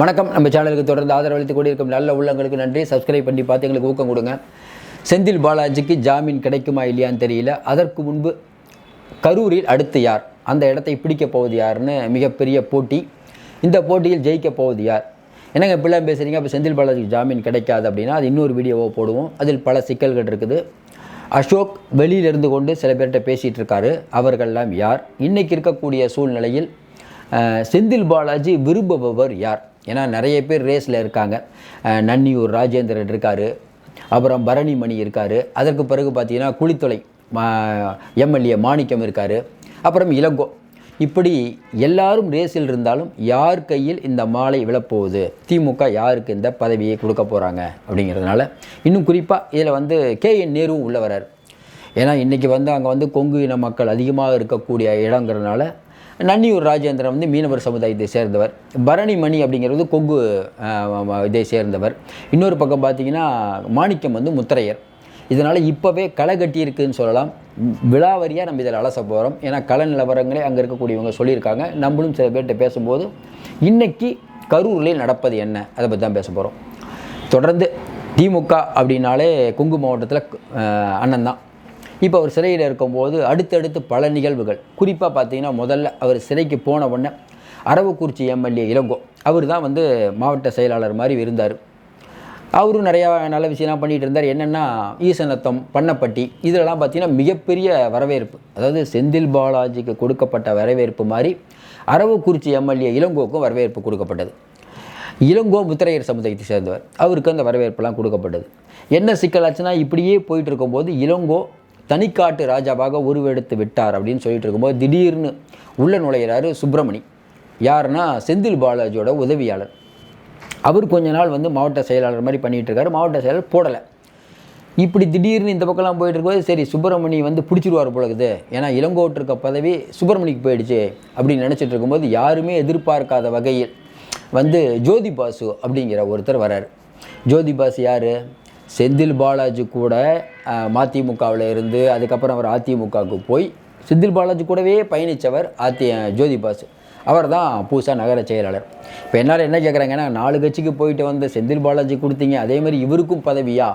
வணக்கம். நம்ம சேனலுக்கு தொடர்ந்து ஆதரவளித்து கூடியிருக்கும் நல்ல உள்ளங்களுக்கு நன்றி. சப்ஸ்கிரைப் பண்ணி பார்த்து எங்களுக்கு ஊக்கம் கொடுங்க. செந்தில் பாலாஜிக்கு ஜாமீன் கிடைக்குமா இல்லையான்னு தெரியல. அதற்கு முன்பு கரூரில் அடுத்து யார்? அந்த இடத்தை பிடிக்கப் போவது யாருன்னு மிகப்பெரிய போட்டி. இந்த போட்டியில் ஜெயிக்கப் போவது யார்? என்னங்க இப்படிலாம் பேசுகிறீங்க அப்போ செந்தில் பாலாஜிக்கு ஜாமீன் கிடைக்காது அப்படின்னா அது இன்னொரு வீடியோவை போடுவோம். அதில் பல சிக்கல்கள் இருக்குது. அசோக் வெளியிலிருந்து கொண்டு சில பேர்கிட்ட பேசிகிட்டு இருக்காரு. அவர்கள்லாம் யார்? இன்றைக்கி இருக்கக்கூடிய சூழ்நிலையில் செந்தில் பாலாஜி விரும்புபவர் யார்? ஏன்னா நிறைய பேர் ரேஸில் இருக்காங்க. நன்னியூர் ராஜேந்திரன் இருக்கார். அப்புறம் பரணிமணி இருக்கார். அதற்கு பிறகு பார்த்தீங்கன்னா குளித்துளை எம்எல்ஏ மாணிக்கம் இருக்கார். அப்புறம் இளங்கோ. இப்படி எல்லாரும் ரேஸில் இருந்தாலும் யார் கையில் இந்த மாலை விழப்போகுது? திமுக யாருக்கு இந்த பதவியை கொடுக்க போகிறாங்க அப்படிங்கிறதுனால இன்னும் குறிப்பாக இதில் வந்து கே என் நேருவும் உள்ள வரார் ஏன்னா இன்றைக்கி வந்து அங்கே வந்து கொங்கு இன மக்கள் அதிகமாக இருக்கக்கூடிய இடங்கிறதுனால நன்னியூர் ராஜேந்திரன் வந்து மீனவர் சமுதாயத்தை சேர்ந்தவர். பரணி மணி அப்படிங்கிறது கொங்கு இதை சேர்ந்தவர். இன்னொரு பக்கம் பார்த்தீங்கன்னா மாணிக்கம் வந்து முத்திரையர். இதனால் இப்போவே களை கட்டியிருக்குன்னு சொல்லலாம். விழாவரியாக நம்ம இதில் அலச போகிறோம் ஏன்னா கள நிலவரங்களே அங்கே இருக்கக்கூடியவங்க சொல்லியிருக்காங்க. நம்மளும் சில பேர்கிட்ட பேசும்போது இன்றைக்கி கரூரில் நடப்பது என்ன? அதை பற்றி தான் பேச போகிறோம் தொடர்ந்து திமுக அப்படின்னாலே கொங்கு மாவட்டத்தில் அண்ணன் தான். இப்போ அவர் சிறையில் இருக்கும்போது அடுத்தடுத்து பல நிகழ்வுகள். குறிப்பாக பார்த்தீங்கன்னா முதல்ல அவர் சிறைக்கு போன உடனே அரவக்குறிச்சி எம்எல்ஏ இளங்கோ அவர் தான் வந்து மாவட்ட செயலாளர் மாதிரி இருந்தார். அவரும் நிறையா நல்ல விஷயம்லாம் பண்ணிகிட்டு இருந்தார். என்னென்னா ஈசநத்தம் பண்ணப்பட்டி இதிலலாம் பார்த்தீங்கன்னா மிகப்பெரிய வரவேற்பு. அதாவது செந்தில் பாலாஜிக்கு கொடுக்கப்பட்ட வரவேற்பு மாதிரி அரவக்குறிச்சி எம்எல்ஏ இளங்கோக்கும் வரவேற்பு கொடுக்கப்பட்டது. இளங்கோ முத்திரையர் சமுதாயத்தை சேர்ந்தவர். அவருக்கு அந்த வரவேற்பெல்லாம் கொடுக்கப்பட்டது. என்ன சிக்கலாச்சுன்னா இப்படியே போயிட்டு இருக்கும்போது இளங்கோ தனிக்காட்டு ராஜாவாக உருவெடுத்து விட்டார் அப்படின்னு சொல்லிட்டு இருக்கும்போது திடீர்னு உள்ள நுழையிறாரு சுப்பிரமணி. யாருன்னா செந்தில் பாலாஜியோட உதவியாளர். அவர் கொஞ்ச நாள் வந்து மாவட்ட செயலாளர் மாதிரி பண்ணிகிட்டு இருக்காரு. மாவட்ட செயலாளர் போடலை. இப்படி திடீர்னு இந்த பக்கம்லாம் போயிட்டு இருக்கும்போது சரி சுப்பிரமணி வந்து பிடிச்சிருவார் போல இருக்குது. ஏன்னா இளங்கோட்டு இருக்க பதவி சுப்பிரமணிக்கு போயிடுச்சு அப்படின்னு நினச்சிட்டு இருக்கும்போது யாருமே எதிர்பார்க்காத வகையில் வந்து ஜோதி பாசு அப்படிங்கிற ஒருத்தர் வரார். ஜோதி பாசு யார்? செந்தில் பாலாஜி கூட மதிமுகவில் இருந்து அதுக்கப்புறம் அவர் அதிமுகவுக்கு போய் செந்தில் பாலாஜி கூடவே பயணித்தவர் அதி ஜோதி பாசு அவர் தான் புதுசாக நகர செயலாளர். இப்போ என்னால் என்ன கேட்குறாங்கன்னா நாலு கட்சிக்கு போயிட்டு வந்த செந்தில் பாலாஜி கொடுத்தீங்க அதே மாதிரி இவருக்கும் பதவியா?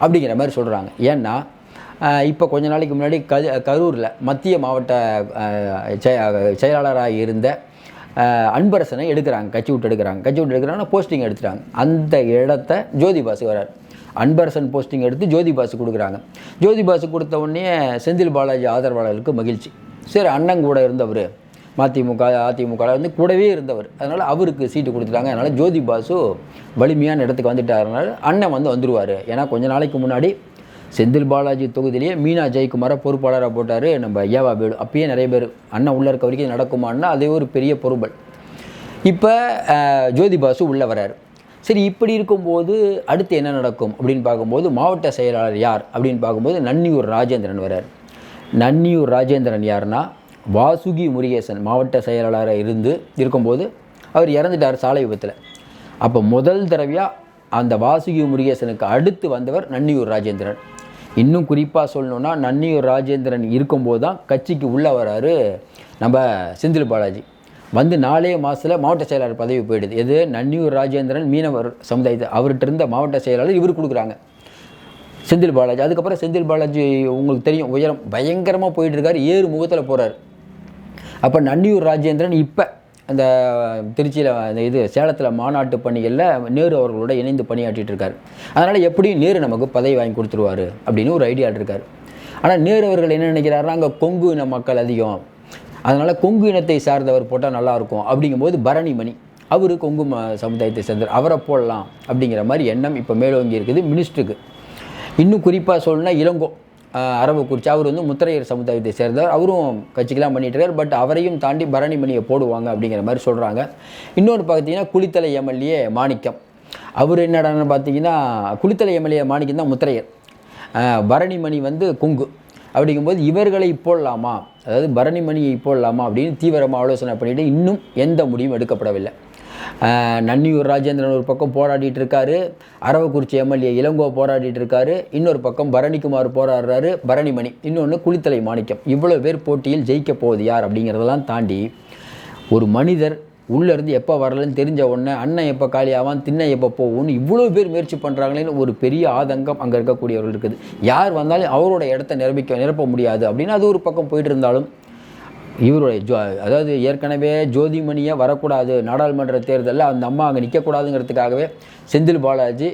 அப்படிங்கிற மாதிரி சொல்கிறாங்க ஏன்னா இப்போ கொஞ்ச நாளைக்கு முன்னாடி க கரூரில் மத்திய மாவட்ட செய- செயலாளராக இருந்த அன்பரசனை எடுக்கிறாங்க கட்சி விட்டு எடுக்கிறாங்க. கட்சி விட்டு எடுக்கிறாங்கன்னா போஸ்டிங் எடுத்துட்டாங்க. அந்த இடத்த ஜோதிபாசு வரார் அன்பரசன் போஸ்டிங் எடுத்து ஜோதி பாசு கொடுக்குறாங்க. ஜோதி பாசு கொடுத்த உடனே செந்தில் பாலாஜி ஆதரவாளர்களுக்கு மகிழ்ச்சி. சரி அண்ணன் கூட இருந்தவர் மதிமுக அதிமுக வந்து கூடவே இருந்தவர். அதனால் அவருக்கு சீட்டு கொடுத்துட்டாங்க. அதனால் ஜோதி பாசு வலிமையான இடத்துக்கு வந்துட்டாருனால அண்ணன் வந்து வந்துடுவார் ஏன்னா கொஞ்ச நாளைக்கு முன்னாடி செந்தில் பாலாஜி தொகுதியிலேயே மீனா ஜெயக்குமாரை பொறுப்பாளராக போட்டார். நம்ம ஏவா பேடு அப்பயே நிறைய பேர் அண்ணன் உள்ளே இருக்க வரைக்கும் நடக்குமான்னா அதே ஒரு பெரிய பொறுப்பல் இப்போ ஜோதி பாசு உள்ளே வராரு சரி இப்படி இருக்கும்போது அடுத்து என்ன நடக்கும் அப்படின்னு பார்க்கும்போது மாவட்ட செயலாளர் யார் அப்படின்னு பார்க்கும்போது நன்னியூர் ராஜேந்திரன் வரார் நன்னியூர் ராஜேந்திரன் யாருன்னா வாசுகி முருகேசன் மாவட்ட செயலாளராக இருந்து இருக்கும்போது அவர் இறந்துட்டார் சாலை விபத்தில். அப்போ முதல் தடவையாக அந்த வாசுகி முருகேசனுக்கு அடுத்து வந்தவர் நன்னியூர் ராஜேந்திரன். இன்னும் குறிப்பாக சொல்லணுன்னா நன்னியூர் ராஜேந்திரன் இருக்கும்போது தான் கட்சிக்கு உள்ளே வராரு நம்ம செந்தில் பாலாஜி. வந்து நாலே மாதத்தில் மாவட்ட செயலாளர் பதவி போயிடுது. எது? நன்னியூர் ராஜேந்திரன் மீனவர் சமுதாயத்தை. அவர்கிட்ட இருந்த மாவட்ட செயலாளர் இவர் கொடுக்குறாங்க. செந்தில் பாலாஜி. அதுக்கப்புறம் செந்தில் பாலாஜி உங்களுக்கு தெரியும் உயரம் பயங்கரமாக போயிட்டுருக்காரு. ஏறு முகத்தில் போகிறார் அப்போ நன்னியூர் ராஜேந்திரன் இப்போ அந்த திருச்சியில் அந்த இது சேலத்தில் மாநாட்டு பணிகளில் நேரு அவர்களோட இணைந்து பணியாற்றிட்டு இருக்கார். அதனால் எப்படியும் நேரு நமக்கு பதவி வாங்கி கொடுத்துருவாரு அப்படின்னு ஒரு ஐடியா இருக்கார். ஆனால் நேரு அவர்கள் என்ன நினைக்கிறாருன்னா அங்கே கொங்கு இன மக்கள் அதிகம். அதனால் கொங்கு இனத்தை சார்ந்தவர் போட்டால் நல்லாயிருக்கும். அப்படிங்கும்போது பரணிமணி அவர் கொங்கு சமுதாயத்தை சேர்ந்தவர். அவரை போடலாம் அப்படிங்கிற மாதிரி எண்ணம் இப்போ மேலோங்கி இருக்குது மினிஸ்டருக்கு. இன்னும் குறிப்பாக சொல்லணும்னா இளங்கோ ஆஹ் அரவக்குறிச்சி. அவர் வந்து முத்திரையர் சமுதாயத்தை சேர்ந்தவர். அவரும் கட்சிக்கெல்லாம் பண்ணிட்டுருக்கார் பட் அவரையும் தாண்டி பரணிமணியை போடுவாங்க அப்படிங்கிற மாதிரி சொல்கிறாங்க இன்னொன்று பார்த்தீங்கன்னா குளித்தலை எம்எல்ஏ மாணிக்கம். அவர் என்னடான்னு பார்த்தீங்கன்னா குளித்தலை எம்எல்ஏ மாணிக்கம் தான் முத்திரையர். பரணிமணி வந்து குங்கு. அப்படிங்கும்போது இவர்களை போடலாமா? அதாவது பரணிமணியை போடலாமா அப்படின்னு தீவிரமாக ஆலோசனை பண்ணிட்டு இன்னும் எந்த முடிவும் எடுக்கப்படவில்லை. நன்னியூர் ராஜேந்திரன் ஒரு பக்கம் போராடிட்டு இருக்காரு. அரவக்குறிச்சி எம்எல்ஏ இளங்கோ போராடிட்டு இருக்காரு. இன்னொரு பக்கம் பரணிக்குமார் போராடுறாரு. பரணிமணி இன்னொன்று குளித்தலை மாணிக்கம். இவ்வளோ பேர் போட்டியில் ஜெயிக்க போகுது யார் அப்படிங்கிறதெல்லாம் தாண்டி ஒரு மனிதர் உள்ளேருந்து எப்போ வரலன்னு தெரிஞ்ச உடனே அண்ணன் எப்போ காலியாவான் திண்ணை எப்போ போகும்னு இவ்வளோ பேர் முயற்சி பண்ணுறாங்களேன்னு ஒரு பெரிய ஆதங்கம் அங்கே இருக்கக்கூடியவர்கள் இருக்குது. யார் வந்தாலும் அவரோட இடத்த நிரப்பிக்க நிரப்ப முடியாது. அப்படின்னு அது ஒரு பக்கம் போயிட்டு இருந்தாலும் இவருடைய ஜோ அதாவது ஏற்கனவே ஜோதிமணியை வரக்கூடாது நாடாளுமன்ற தேர்தலில் அந்த அம்மா அங்கே நிற்கக்கூடாதுங்கிறதுக்காகவே செந்தில் பாலாஜி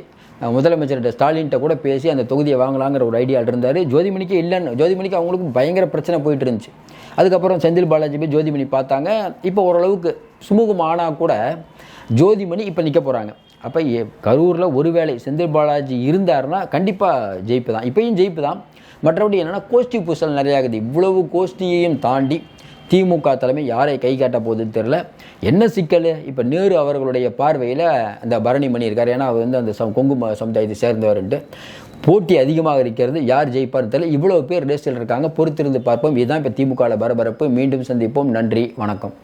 முதலமைச்சர்கிட்ட ஸ்டாலின்கிட்ட கூட பேசி அந்த தொகுதியை வாங்கலாங்கிற ஒரு ஐடியா இருந்தார். ஜோதிமணிக்கு இல்லைன்னு ஜோதிமணிக்கு அவங்களுக்கு பயங்கர பிரச்சனை போயிட்டு இருந்துச்சு. அதுக்கப்புறம் செந்தில் பாலாஜி போய் ஜோதிமணி பார்த்தாங்க. இப்போ ஓரளவுக்கு சுமூகம் ஆனால் கூட ஜோதிமணி இப்போ நிற்க போகிறாங்க அப்போ கரூரில் ஒருவேளை செந்தில் பாலாஜி இருந்தாருன்னா கண்டிப்பாக ஜெயிப்பு தான். இப்பையும் ஜெயிப்பு தான். மற்றபடி என்னென்னா கோஷ்டி பூசல் நிறையா இவ்வளவு கோஷ்டியையும் தாண்டி திமுக தலைமை யாரை கை காட்ட போகுதுன்னு தெரில என்ன சிக்கல்? இப்போ நேரு அவர்களுடைய பார்வையில் அந்த பரணி பண்ணியிருக்கார் இருக்கார் ஏன்னா அவர் வந்து அந்த சம் கொங்கு சமுதாயத்தை சேர்ந்தவர்ன்ட்டு. போட்டி அதிகமாக இருக்கிறது. யார் ஜெயிப்பார்னு தெரியல. இவ்வளோ பேர் ரேஸில் இருக்காங்க பொறுத்திருந்து பார்ப்போம். இதுதான் இப்போ திமுகவில் பரபரப்பு. மீண்டும் சந்திப்போம். நன்றி. வணக்கம்.